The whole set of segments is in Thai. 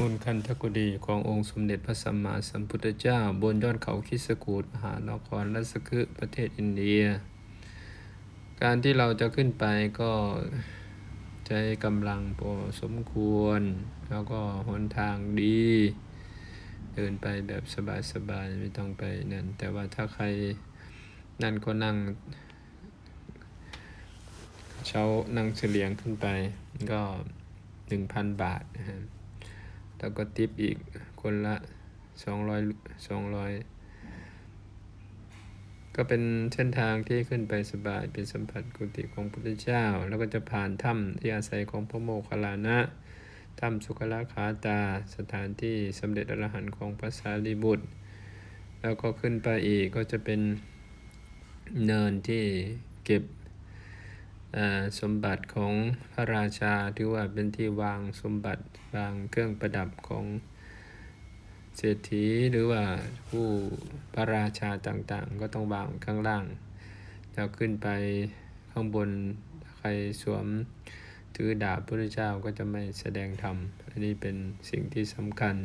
มุนคันธกุฎีขององค์สมเด็จพระสัมมาสัมพุทธเจ้า บนยอดเขาคิสกูดมหานครรัสกึประเทศอินเดีย การที่เราจะขึ้นไปก็ใช้กำลังพอสมควร แล้วก็หนทางดี เดินไปแบบสบายๆไม่ต้องไปนั่น แต่ว่าถ้าใครนั่นก็นั่งเช้านั่งเฉลียงขึ้นไปก็หนึ่งพันบาทนะฮะ แล้วก็ติปอีกคนละสองร้อยสองร้อยก็เป็นเส้นทางที่ขึ้นไปสบายเป็นสัมผัสกุฏิของพระพุทธเจ้า แล้วก็จะผ่านถ้ำที่อาศัยของพระโมคคัลลานะถ้ำสุขลาขาตา สถานที่สมเด็จอรหันต์ของพระสารีบุตร แล้วก็ขึ้นไปอีกก็จะเป็นเนินที่เก็บ สมบัติของพระราชาที่ว่าเป็นที่วางสมบัติวางเครื่องประดับของเศรษฐีหรือว่าผู้พระราชาต่างๆ ก็ต้องวางข้างล่างแล้วขึ้นไปข้างบนใครสวมถือดาบพระเจ้าก็จะไม่แสดงธรรม อันนี้เป็นสิ่งที่สำคัญ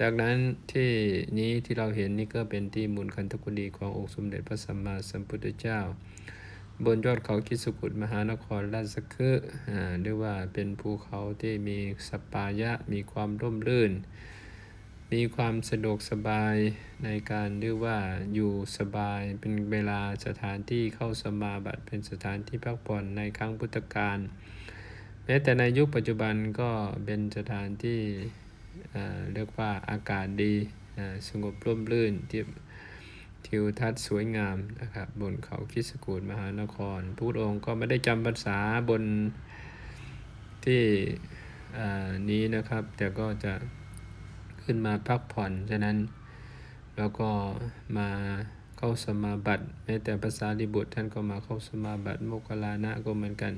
จากนั้นที่นี้ที่เราเห็นนี่ก็เป็นที่มูลคันธกุฎีขององค์สมเด็จพระสัมมาสัมพุทธเจ้า บนยอดเขาคิสุกุฎมหานครราชคฤห์เรียกว่าเป็นภูเขาที่มีสปายะ มีความร่มรื่น มีความสะดวกสบายในการเรียกว่าอยู่สบายเป็นเวลาสถานที่เข้าสมาบัติเป็นสถานที่พักผ่อนในครั้งพุทธกาลแม้แต่ในยุคปัจจุบันก็เป็นสถานที่เรียกว่าอากาศดีสงบร่มรื่นที่ ทิวทัศน์สวยงามนะครับบนเขาคิสกูลมหานครพระองค์ก็ไม่ได้จำภาษาบนที่นี้นะครับ แต่ก็จะขึ้นมาพักผ่อนฉะนั้น แล้วก็มาเข้าสมาบัติแม้แต่ภาษาลิบุตรท่านก็มาเข้าสมาบัติโมกลานะก็เหมือนกัน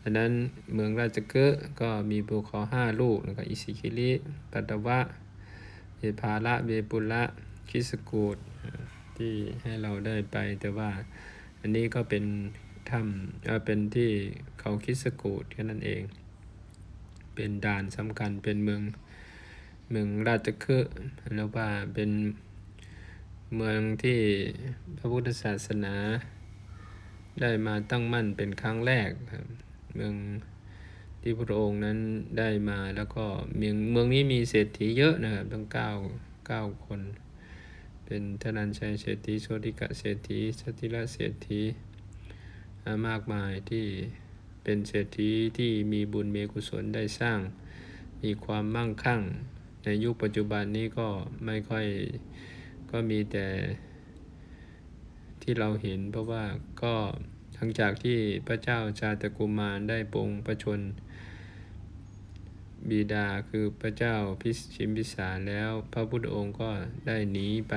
ดังนั้นเมืองราชเกะก็มีภูเขาห้าลูกแล้วก็อิสิคิริปัตตวะเอพาละเบปุละคิสกูด ที่ให้เราได้ไป แต่ว่าอันนี้ก็เป็นถ้ำเป็นที่เขาคิสกูดแค่นั้นเอง เป็นด่านสำคัญเป็นเมืองเมืองราชคฤห์แล้วว่าเป็นเมืองที่พระพุทธศาสนา ได้มาตั้งมั่นเป็นครั้งแรกครับเมืองที่พระองค์นั้นได้มาแล้วก็เมืองเมืองนี้มีเศรษฐีเยอะนะครับตั้งเก้าเก้าคน เป็นธนันชัยเศรษฐีโชติกะเศรษฐีสติละเศรษฐีมากมายที่เป็นเศรษฐีที่มีบุญมีกุศลได้สร้าง มีความมั่งคั่ง ในยุคปัจจุบันนี้ก็ไม่ค่อยก็มีแต่ที่เราเห็นเพราะว่าก็หลังจากที่พระเจ้าชาตกุมารได้ปรงประชน บิดาคือพระเจ้าพิชิมพิสารแล้วพระพุทธองค์ก็ได้หนีไป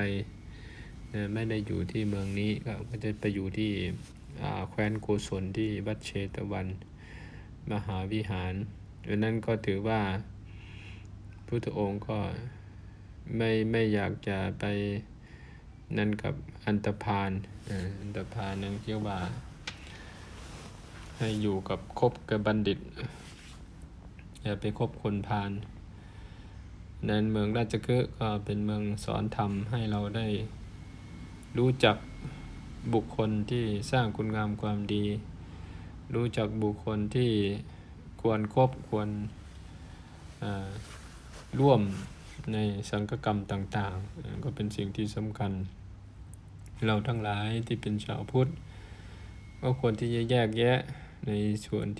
นะไม่ได้อยู่ที่เมืองนี้ก็จะไปอยู่ที่แคว้นโกศลที่วัดเชตวัน มหาวิหารดังนั้นก็ถือว่าพุทธองค์ก็ไม่ไม่อยากจะไปนั่นกับอันตพานอันตพานนั้นเรียกว่าให้อยู่กับคบกับบัณฑิต อย่าไปคบคนพาลนั้นเมืองราชเกะก็เป็นเมืองสอนธรรมให้เราได้รู้จักบุคคลที่สร้างคุณงามความดี รู้จักบุคคลที่ควรครบควรร่วมในสังฆกรรมต่างๆ ก็เป็นสิ่งที่สำคัญ เราทั้งหลายที่เป็นชาวพุทธ ก็ควรที่จะแยกแยะในส่วนที่